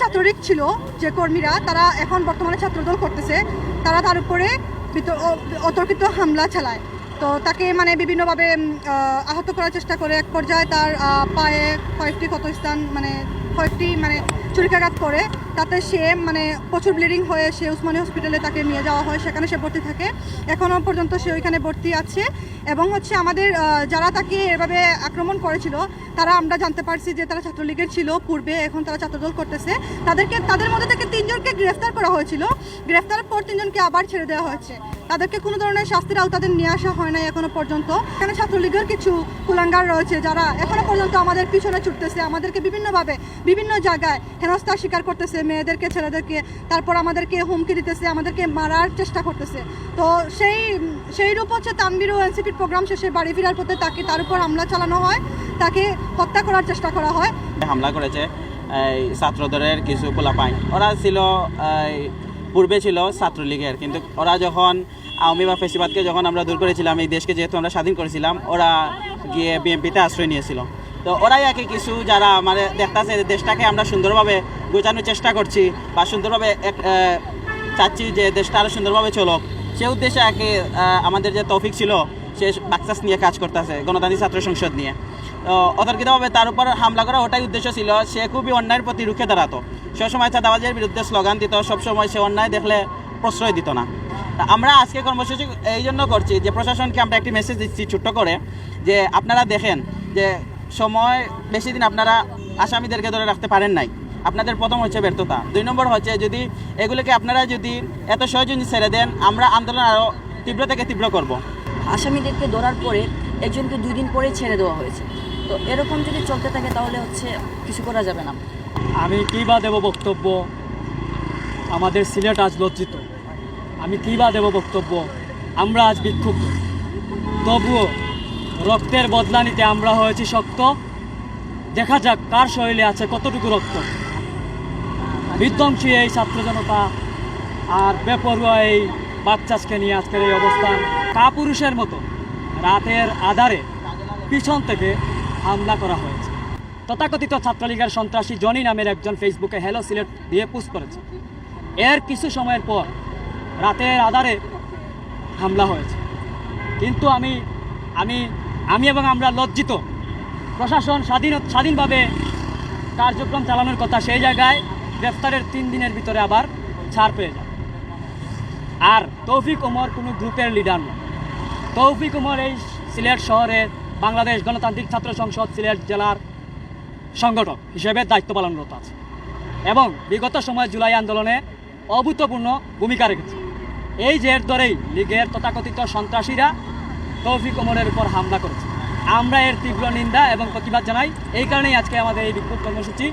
ছাত্রলীগ ছিল, যে কর্মীরা, তারা এখন বর্তমানে ছাত্রদল করতেছে, তারা তার উপরে অতর্কিত হামলা চালায়। তো তাকে মানে বিভিন্নভাবে আহত করার চেষ্টা করে, এক পর্যায়ে তার পায়ে কয়েকটি ক্ষতস্থান মানে কয়েকটি মানে ছুরিকাঘাত করে। তাতে সে মানে প্রচুর ব্লিডিং হয়ে সে উসমানী হসপিটালে তাকে নিয়ে যাওয়া হয়, সেখানে সে ভর্তি থাকে। এখনও পর্যন্ত সে ওইখানে ভর্তি আছে। এবং হচ্ছে আমাদের যারা তাকে এভাবে আক্রমণ করেছিল, তারা আমরা জানতে পারছি যে তারা ছাত্রলীগের ছিল পূর্বে, এখন তারা ছাত্রদল করতেছে। তাদেরকে, তাদের মধ্যে থেকে তিনজনকে গ্রেফতার করা হয়েছিল। গ্রেফতারের পর তিনজনকে আবার ছেড়ে দেওয়া হয়েছে। তাদেরকে কোনো ধরনের শাস্তির আওতাদের নিয়ে আসা হয় নাই এখনও পর্যন্ত। এখানে ছাত্রলীগের কিছু কুলাঙ্গার রয়েছে যারা এখনও পর্যন্ত আমাদের পিছনে ছুটতেছে, আমাদেরকে বিভিন্নভাবে, বিভিন্ন জায়গায় হেনস্থার শিকার করতেছে। মেয়েদেরকে, ছেলেদেরকে, তারপর আমাদেরকে হুমকি দিতেছে, আমাদেরকে মারার চেষ্টা করতেছে। তো সেই সেই রূপ হচ্ছে তানবির ও এনসিপির প্রোগ্রাম শেষে বাড়ি ফেরার পথে তাকে, তার উপর হামলা চালানো হয়, তাকে হত্যা করার চেষ্টা করা হয়। হামলা করেছে ছাত্রদলের কিছু পোলাপাইন। ওরা ছিল পূর্বে ছিল ছাত্রলীগের, কিন্তু ওরা যখন আওয়ামী বা ফেসিবাদকে যখন আমরা দূর করেছিলাম, এই দেশকে যেহেতু আমরা স্বাধীন করেছিলাম, ওরা গিয়ে বিএনপিতে আশ্রয় নিয়েছিল। তো ওরাই আর কিছু যারা মানে দেখতেছে দেশটাকে আমরা সুন্দরভাবে গোছানোর চেষ্টা করছি বা সুন্দরভাবে এক চাচ্ছি যে দেশটা আরও সুন্দরভাবে চলক। সে উদ্দেশ্যে আর কি আহ, আমাদের যে তৌফিক ছিল সে বাক্সাস নিয়ে কাজ করতেছে গণতান্ত্রিক ছাত্র সংসদ নিয়ে। তো অতর্কিতভাবে তার উপর হামলা করা ওটাই উদ্দেশ্য ছিল সে খুবই অন্যায়ের প্রতি রুখে দাঁড়াতো। সবসময় চাঁদাবাজের বিরুদ্ধে স্লোগান দিত সবসময় সে অন্যায় দেখলে প্রশ্রয় দিত না। আমরা আজকে কর্মসূচি এই জন্য করছি যে প্রশাসনকে আমরা একটি মেসেজ দিচ্ছি ছোট্ট করে যে আপনারা দেখেন যে সময় বেশি দিন আপনারা আসামিদেরকে ধরে রাখতে পারেন নাই। আপনাদের প্রথম হচ্ছে ব্যর্থতা। দুই নম্বর হচ্ছে যদি এগুলোকে আপনারা যদি এত সহজে ছেড়ে দেন আমরা আন্দোলন আরও তীব্র থেকে তীব্র করব। আসামিদেরকে ধরার পরে একজনকে দুই দিন পরে ছেড়ে দেওয়া হয়েছে। তো এরকম যদি চলতে থাকে তাহলে হচ্ছে কিছু করা যাবে না। আমি কী বা দেব বক্তব্য? আমাদের সিলেট আজ লজ্জিত। আমি কী বা দেব বক্তব্য? আমরা আজ বিক্ষুব্ধ। তবুও রক্তের বদলা নিতে আমরা হয়েছি শক্ত। দেখা যাক কার শরীরে আছে, কতটুকু রক্ত। বিধ্বংসী এই ছাত্র জনতা আর বেপরুয়া এই বাচ্চাকে নিয়ে আজকের এই অবস্থান। কাপুরুষের মতো রাতের আধারে পিছন থেকে হামলা করা হয়েছে। তথাকথিত ছাত্রলীগের সন্ত্রাসী জনি নামের একজন ফেসবুকে হ্যালো সিলেট দিয়ে পোস্ট করেছে। এর কিছু সময়ের পর রাতের আধারে হামলা হয়েছে। কিন্তু আমি আমি আমি এবং আমরা লজ্জিত। প্রশাসন স্বাধীন স্বাধীনভাবে কার্যক্রম চালানোর কথা সেই জায়গায় গ্রেফতারের তিন দিনের ভিতরে আবার ছাড় পেয়ে যায়। আর তৌফিক ওমর কোনো গ্রুপের লিডার নয় তৌফিক ওমর এই সিলেট শহরের বাংলাদেশ গণতান্ত্রিক ছাত্র সংসদ সিলেট জেলার সংগঠক হিসেবে দায়িত্ব পালনরত আছে এবং বিগত সময় জুলাই আন্দোলনে অভূতপূর্ণ ভূমিকা রেখেছে। এই জের ধরেই লীগের তথাকথিত সন্ত্রাসীরা তৌফিক ওমরের উপর হামলা করেছে। আমরা এর তীব্র নিন্দা এবং প্রতিবাদ জানাই। এই কারণেই আজকে আমাদের এই বিক্ষোভ কর্মসূচি